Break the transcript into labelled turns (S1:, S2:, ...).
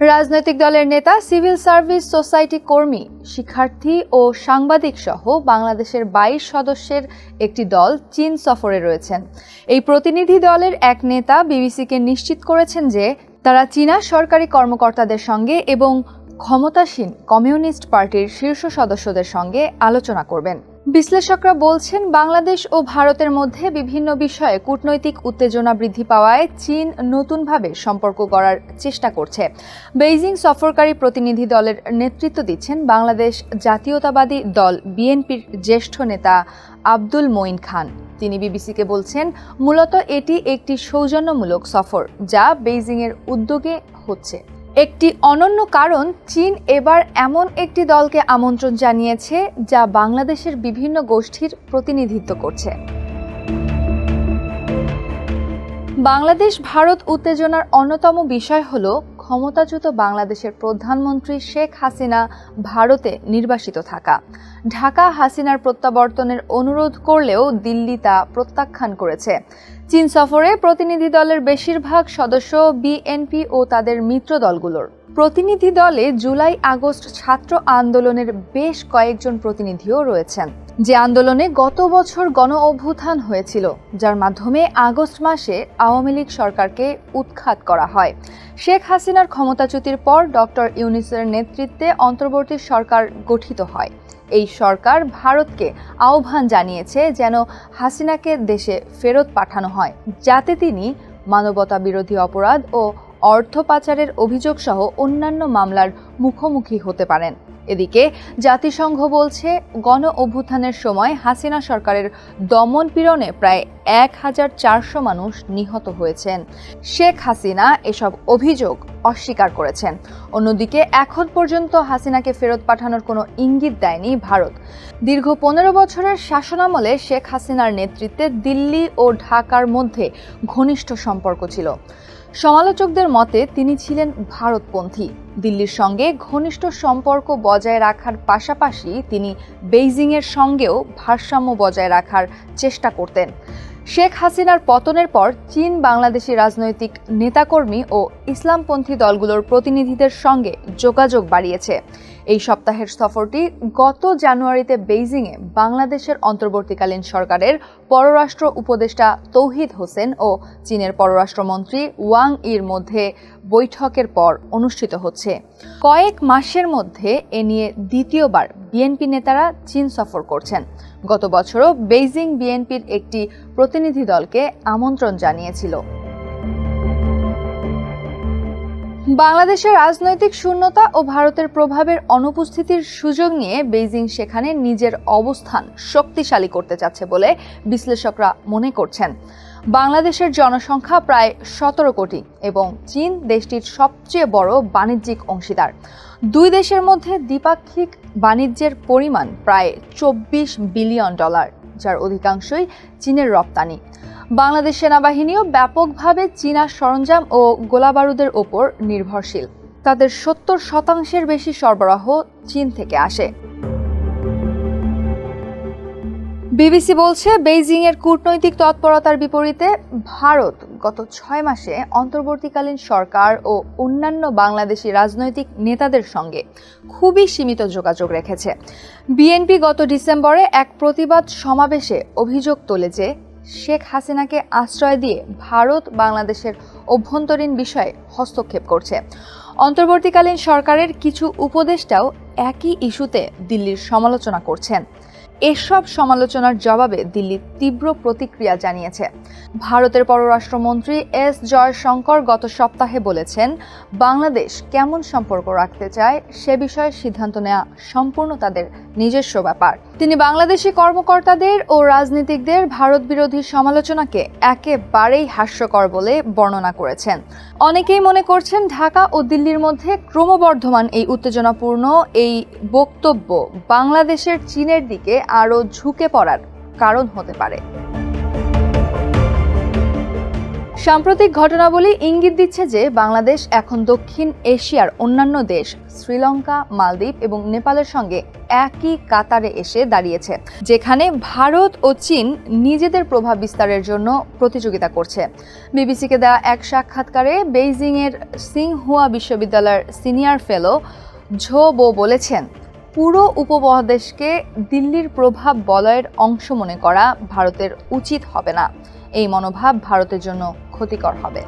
S1: রাজনৈতিক দলের নেতা, সিভিল সার্ভিস সোসাইটি কর্মী, শিক্ষার্থী ও সাংবাদিক সহ বাংলাদেশের বাইশ সদস্যের একটি দল চীন সফরে রয়েছেন। এই প্রতিনিধি দলের এক নেতা বিবিসিকে নিশ্চিত করেছেন যে তারা চীনা সরকারি কর্মকর্তাদের সঙ্গে এবং ক্ষমতাসীন কমিউনিস্ট পার্টির শীর্ষ সদস্যদের সঙ্গে আলোচনা করবেন। বিশ্লেষকরা বলছেন, বাংলাদেশ ও ভারতের মধ্যে বিভিন্ন বিষয়ে কূটনৈতিক উত্তেজনা বৃদ্ধি পাওয়ায় চীন নতুনভাবে সম্পর্ক গড়ার চেষ্টা করছে। বেইজিং সফরকারী প্রতিনিধি দলের নেতৃত্ব দিচ্ছেন বাংলাদেশ জাতীয়তাবাদী দল বিএনপির জ্যেষ্ঠ নেতা আব্দুল মঈন খান। তিনি বিবিসিকে বলছেন, মূলত এটি একটি সৌজন্যমূলক সফর যা বেইজিংয়ের উদ্যোগে হচ্ছে। একটি অনন্য কারণ, চীন এবার এমন একটি দলকে আমন্ত্রণ জানিয়েছে যা বাংলাদেশের বিভিন্ন গোষ্ঠীর প্রতিনিধিত্ব করছে। বাংলাদেশ ভারত উত্তেজনার অন্যতম বিষয় হল ক্ষমতাচ্যুত বাংলাদেশের প্রধানমন্ত্রী শেখ হাসিনা ভারতে নির্বাসিত থাকা। ঢাকা হাসিনার প্রত্যাবর্তনের অনুরোধ করলেও দিল্লি তা প্রত্যাখ্যান করেছে। চীন সফরে প্রতিনিধি দলের বেশিরভাগ সদস্য বিএনপি ও তাদের মিত্র দলগুলোর। প্রতিনিধি দলে জুলাই আগস্ট ছাত্র আন্দোলনের বেশ কয়েকজন প্রতিনিধিও রয়েছেন। যে আন্দোলনে গত বছর গণ অভ্যুত্থান হয়েছিল, যার মাধ্যমে আগস্ট মাসে আওয়ামী লীগ সরকারকে উৎখাত করা হয়। শেখ হাসিনার ক্ষমতাচ্যুতির পর ডক্টর ইউনিসের নেতৃত্বে অন্তর্বর্তী সরকার গঠিত হয়। এই সরকার ভারতকে আহ্বান জানিয়েছে যেন হাসিনাকে দেশে ফেরত পাঠানো হয়, যাতে তিনি মানবতা বিরোধী অপরাধ ও অর্থ পাচারের অভিযোগ সহ অন্যান্য মামলার মুখোমুখি হতে পারেন। এদিকে, জাতিসংঘ বলছে, গণ অভ্যুত্থানের সময় হাসিনা সরকারের দমন পীড়নে প্রায় এক হাজার চারশো মানুষ নিহত হয়েছেন। শেখ হাসিনা এসব অভিযোগ অস্বীকার করেছেন। অন্যদিকে, এখন পর্যন্ত হাসিনাকে ফেরত পাঠানোর কোনো ইঙ্গিত দেয়নি ভারত। দীর্ঘ পনেরো বছরের শাসনামলে শেখ হাসিনার নেতৃত্বে দিল্লি ও ঢাকার মধ্যে ঘনিষ্ঠ সম্পর্ক ছিল। সমালোচকদের মতে তিনি ছিলেন ভারতপন্থী। দিল্লির সঙ্গে ঘনিষ্ঠ সম্পর্ক বজায় রাখার পাশাপাশি তিনি বেইজিংয়ের সঙ্গেও ভারসাম্য বজায় রাখার চেষ্টা করতেন। শেখ হাসিনার পতনের পর চীন, বাংলাদেশি রাজনৈতিক নেতাকর্মী ও ইসলামপন্থী দলগুলোর প্রতিনিধিদের সঙ্গে যোগাযোগ বাড়িয়েছে। এই সপ্তাহের সফরটি গত জানুয়ারিতে বেইজিংয়ে বাংলাদেশের অন্তর্বর্তীকালীন সরকারের পররাষ্ট্র উপদেষ্টা তৌহিদ হোসেন ও চীনের পররাষ্ট্রমন্ত্রী ওয়াং ইর মধ্যে বৈঠকের পর অনুষ্ঠিত হচ্ছে। কয়েক মাসের মধ্যে এ নিয়ে দ্বিতীয়বার বিএনপি নেতারা চীন সফর করছেন। গত বছরও বেইজিং বিএনপির একটি প্রতিনিধি দলকে আমন্ত্রণ জানিয়েছিল। বাংলাদেশের রাজনৈতিক শূন্যতা ও ভারতের প্রভাবের অনুপস্থিতির সুযোগ নিয়ে বেইজিং সেখানে নিজের অবস্থান শক্তিশালী করতে চাচ্ছে বলে বিশ্লেষকরা মনে করছেন। বাংলাদেশের জনসংখ্যা প্রায় সতেরো কোটি এবং চীন দেশটির সবচেয়ে বড় বাণিজ্যিক অংশীদার। দুই দেশের মধ্যে দ্বিপাক্ষিক বাণিজ্যের পরিমাণ প্রায় চব্বিশ বিলিয়ন ডলার, যার অধিকাংশই চীনের রপ্তানি। বাংলাদেশ সেনাবাহিনীও ব্যাপকভাবে চীনা সরঞ্জাম ও গোলাবারুদের ওপর নির্ভরশীল। তাদের সত্তর শতাংশের বেশি সরবরাহ চীন থেকে আসে। বিবিসি বলছে বেইজিং এর কূটনৈতিক তৎপরতার বিপরীতে ভারত গত ছয় মাসে অন্তর্বর্তীকালীন সরকার ও অন্যান্য বাংলাদেশি রাজনৈতিক নেতাদের সঙ্গে খুবই সীমিত যোগাযোগ রেখেছে। বিএনপি গত ডিসেম্বরে এক প্রতিবাদ সমাবেশে অভিযোগ তোলে যে শেখ হাসিনাকে আশ্রয় দিয়ে ভারত বাংলাদেশের অভ্যন্তরীণ বিষয়ে হস্তক্ষেপ করছে। অন্তর্বর্তীকালীন সরকারের কিছু উপদেষ্টাও একই ইস্যুতে দিল্লির সমালোচনা করছেন। এসব সমালোচনার জবাবে দিল্লি তীব্র প্রতিক্রিয়া জানিয়েছে। ভারতের পররাষ্ট্রমন্ত্রী এস জয়শঙ্কর গত সপ্তাহে বলেছেন, বাংলাদেশ কেমন সম্পর্ক রাখতে চায় সে বিষয়ে সিদ্ধান্ত নেওয়া সম্পূর্ণ তাদের নিজস্ব ব্যাপার। তিনি বাংলাদেশি কর্মকর্তাদের ও রাজনীতিকদের ভারত বিরোধী সমালোচনাকে একেবারেই হাস্যকর বলে বর্ণনা করেছেন। অনেকেই মনে করছেন ঢাকা ও দিল্লির মধ্যে ক্রমবর্ধমান এই উত্তেজনাপূর্ণ এই বক্তব্য বাংলাদেশের চীনের দিকে আরও ঝুঁকে পড়ার কারণ হতে পারে। সাম্প্রতিক ঘটনাবলী ইঙ্গিত দিচ্ছে যে বাংলাদেশ এখন দক্ষিণ এশিয়ার অন্যান্য দেশ শ্রীলঙ্কা, মালদ্বীপ এবং নেপালের সঙ্গে একই কাতারে এসে দাঁড়িয়েছে, যেখানে ভারত ও চীন নিজেদের প্রভাব বিস্তারের জন্য প্রতিযোগিতা করছে। বিবিসিকে দেওয়া এক সাক্ষাৎকারে বেইজিংয়ের সিংহুয়া বিশ্ববিদ্যালয়ের সিনিয়র ফেলো ঝো বো বলেছেন পুরো উপমহাদেশকে দিল্লির প্রভাব বলয়ের অংশ মনে করা ভারতের উচিত হবে না। এই মনোভাব ভারতের জন্য ক্ষতিকর হবে।